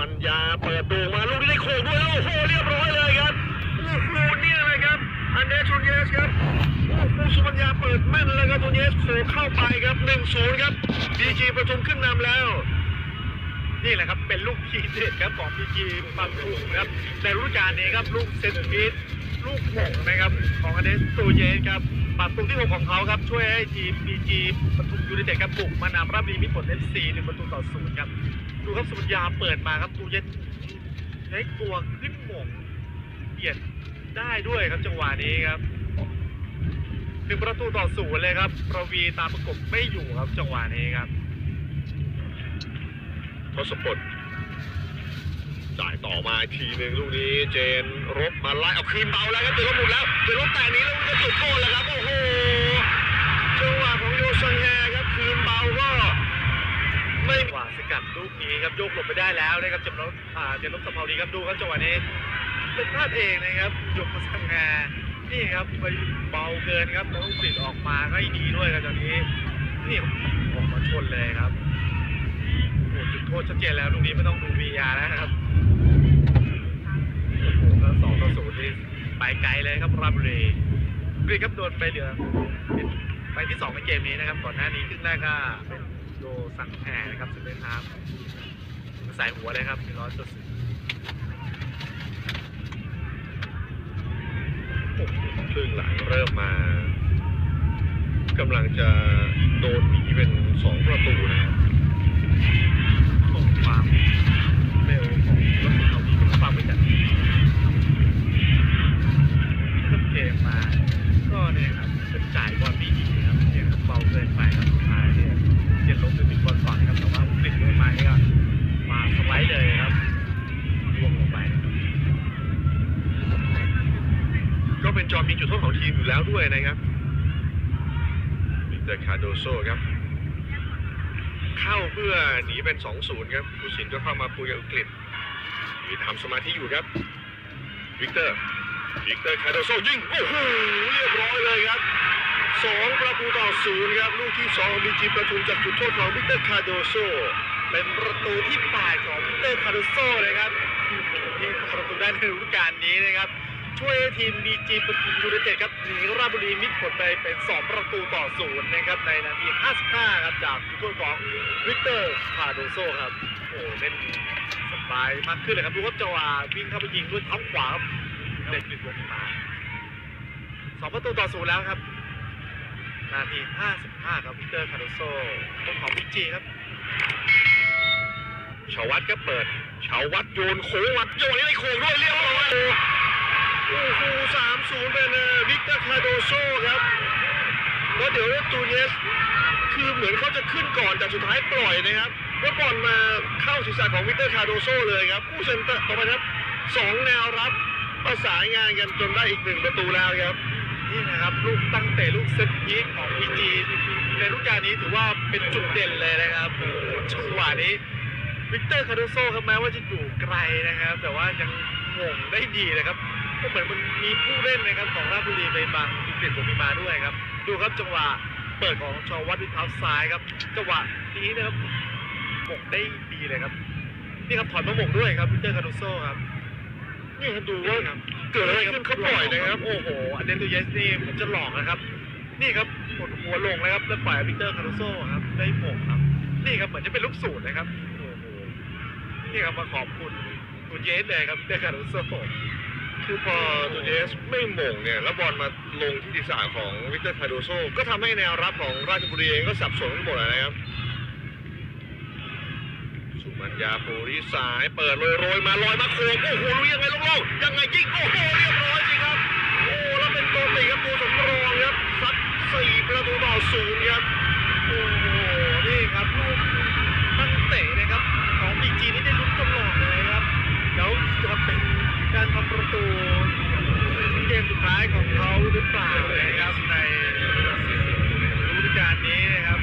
มันยาเปิดตัวมาลูกนี้ได้โขกด้วยแล้วโอ้โหเรียบร้อยเลยครับโอ้โหเนี่ยเลยครับอันเดรชูเยสครับโอ้โหสุมัญญาเปิดแม่นเลยครับตูเยสโขกเข้าไปครับหนึ่งศูนย์ครับบีจีประชุมขึ้นนำแล้ว นี่แหละครับเป็นลูกทีเด็ดครับของบีจีปังทุมครับในรุ่นการนี้ครับลูกเซนพีทลูกหงนะครับของอันเดรชูเยสครับปัดตูที่หกของเขาครับช่วยให้ทีมบีจีปทุมยูนิเต็ดครับบุกมานำรับดีมิผลเอฟซีหนึ่งประตูต่อศูนย์ครับ ดูครับสุญญาเปิดมาครับตูเยสใช้ตัวขึ้นหม่งเบียดได้ด้วยครับจังหวะนี้ครับหนึ่งประตูต่อศูนย์เลยครับประวีตามประกบไม่อยู่ครับจังหวะนี้ครับทศพลจ่ายต่อมาทีหนึ่งลูกนี้เจนรบมาไล่เอาคืนเบาแล้วครับเจนรบหมุนแล้วเจนรบแต่นี้แล้วก็จุดโทษแล้วครับโอ้โหจังหวะของโยซังแฮครับคืนเบาก็ กัดลูกนี้ครับโยกหลบไปได้แล้วนะครับจำนวนอ่าเจนลบสัมภาวดีครับดูครับจังหวะนี้เป็นพลาดเองนะครับยกมาสังงานี่ครับไปเบาเกินครับแล้วกลิ่นออกมาก็ไม่ดีด้วยครับตอนนี้นี่ออกมาชนเลยครับโอ้จุดโทษชัดเจนแล้วลูกนี้ไม่ต้องดู VR แล้วนะครับแล้วสองต่อศูนย์นี่ไปไกลเลยครับราบุรีกรีครับโดนไปเหลือเป็นไปที่สองในเกมนี้นะครับก่อนหน้านี้ครึ่งแรกก็เป็น สั่งแห่นะครับสุดเลยครับใส่หัวเลยครับร้อยจุดสิบครึ่งหลังเริ่มมากำลังจะโดนหนีเป็นสองประตูนะครับ ตรงความเร็วของรถเขาดีเป็นความไม่จัดเริ่มเกมมา ก็เนี่ยครับเป็นจ่ายบอลไม่ดีครับเนี่ยครับเบาเกินไปครับสุดท้ายเนี่ยเย็นลงไปปิดบอลก่อนนะครับแต่ว่าปิดลงมาเนี่ยก็มาสไลด์เลยครับล่วงลงไปนะครับ ก็เป็น จอมยิงจุดโทษของทีมอยู่แล้วด้วยนะครับมิสเตอร์คาโดโซครับ เข้าเพื่อหนีเป็น 2-0 ครับผู้สินก็เข้ามาคุยกับอังกฤษมีทำสมาธิอยู่ครับ วิกเตอร์ วิกเตอร์คาโดโซยิง โอ้โห เรียบร้อยเลยครับ2ประตูต่อศูนย์ครับ ลูกที่2ของบีจีประทุมจากจุดโทษของวิกเตอร์คาโดโซเป็นประตูที่แปดของวิกเตอร์คาร์โดโซนะครับที่ประตูได้ในฤดูกาลนี้นะครับ ช่วยให้ทีมบีจีปทุมยูไนเต็ดครับหนีราชบุรีมิดผลไปเป็น 2 ประตูต่อศูนย์นะครับในนาที 55 ครับ จากจุดโทษของวิกเตอร์คาร์โดโซครับโอ้เล่นสบายมากขึ้นเลยครับดูครับจังหวะวิ่งเข้าไปยิงด้วยเท้าขวาครับเด็กติดวงมาสองประตูต่อศูนย์แล้วครับ นาที 55 ครับวิกเตอร์คาร์โดโซคนของบีจีครับชาวัตก็เปิดชาวัตโยนโค้งวัดโยนให้โค้งด้วยเรียบร้อย โอ้โหสามศูนย์เป็นวิกเตอร์คาโดโซครับแล้วเดี๋ยวตูเยสคือเหมือนเขาจะขึ้นก่อนแต่สุดท้ายปล่อยนะครับแล้วบอลมาเข้าศีรษะของวิกเตอร์คาโดโซเลยครับผู้เซนเตอร์ต่อไปครับสองแนวรับประสานงานกันจนได้อีกหนึ่งประตูแล้วครับนี่นะครับลูกตั้งเตะลูกเซตพีคของพีจีในฤดูกาลนี้ถือว่าเป็นจุดเด่นเลยนะครับโอ้โหจังหวะนี้วิกเตอร์คาร์โดโซครับแม้ว่าจะอยู่ไกลนะครับ แต่ว่ายังหม่งได้ดีนะครับ ก็เหมือนมันมีผู้เล่นนะครับของราชบุรีไปบังวิกฤตผมมีมาด้วยครับ ดูครับจังหวะเปิดของชอวัตด้วยเท้าซ้ายครับจังหวะนี้นะครับหม่งได้ดีเลยครับ นี่ครับถอนมาหม่งด้วยครับวิกเตอร์คาร์โดโซครับนี่ครับดูว่าเกิดอะไรขึ้นเขาปล่อยนะครับโอ้โหอันเดนตูเยสนี่มันจะหลอกนะครับ นี่ครับกดหัวลงเลยครับแล้วปล่อยให้วิกเตอร์คาร์โดโซครับได้หมงครับ นี่ครับเหมือนจะเป็นลูกสูตรนะครับโอ้โหนี่ครับมาขอบคุณตูเยสเลยครับวิกเตอร์คาร์โดโซ คือพอตูเอสไม่หม่งเนี่ย แล้วบอลมาลงที่ศีรษะของวิกเตอร์คาโดโซ ก็ทำให้แนวรับของราชบุรีเองก็สับสนทั้งหมดเลยนะครับ สุมัญญาปูริสายเปิดโรยโรยมาลอยมาโค้งโอ้โหรู้ยังไงลูกๆยังไงยิงโอ้โหเรียบร้อยจริงครับายของเขาหรือเปล่านะครับในฤดูกาลนี้นะครับ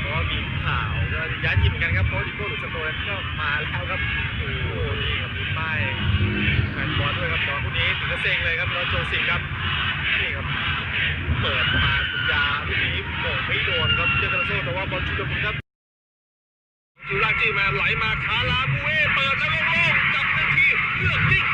เพราะมีข่าวก็ย้ายทีมเหมือนกันครับเพราะดิโก้หรือสโตนก็มาแล้วครับโอ้โหนี่ครับมีป้ายแฟนบอลด้วยครับบอลคู่นี้ถึงกระเซ็งเลยครับแล้วโจสิกครับนี่ครับเปิดมาสัญญาลูกนี้โป่งไม่โดนครับเจอกระโซแต่ว่าบอลชุดมุนครับจูราจีมาไหลมาคาลาบูเอเปิดแล้วโล่งๆจับนาทีเลือกยิง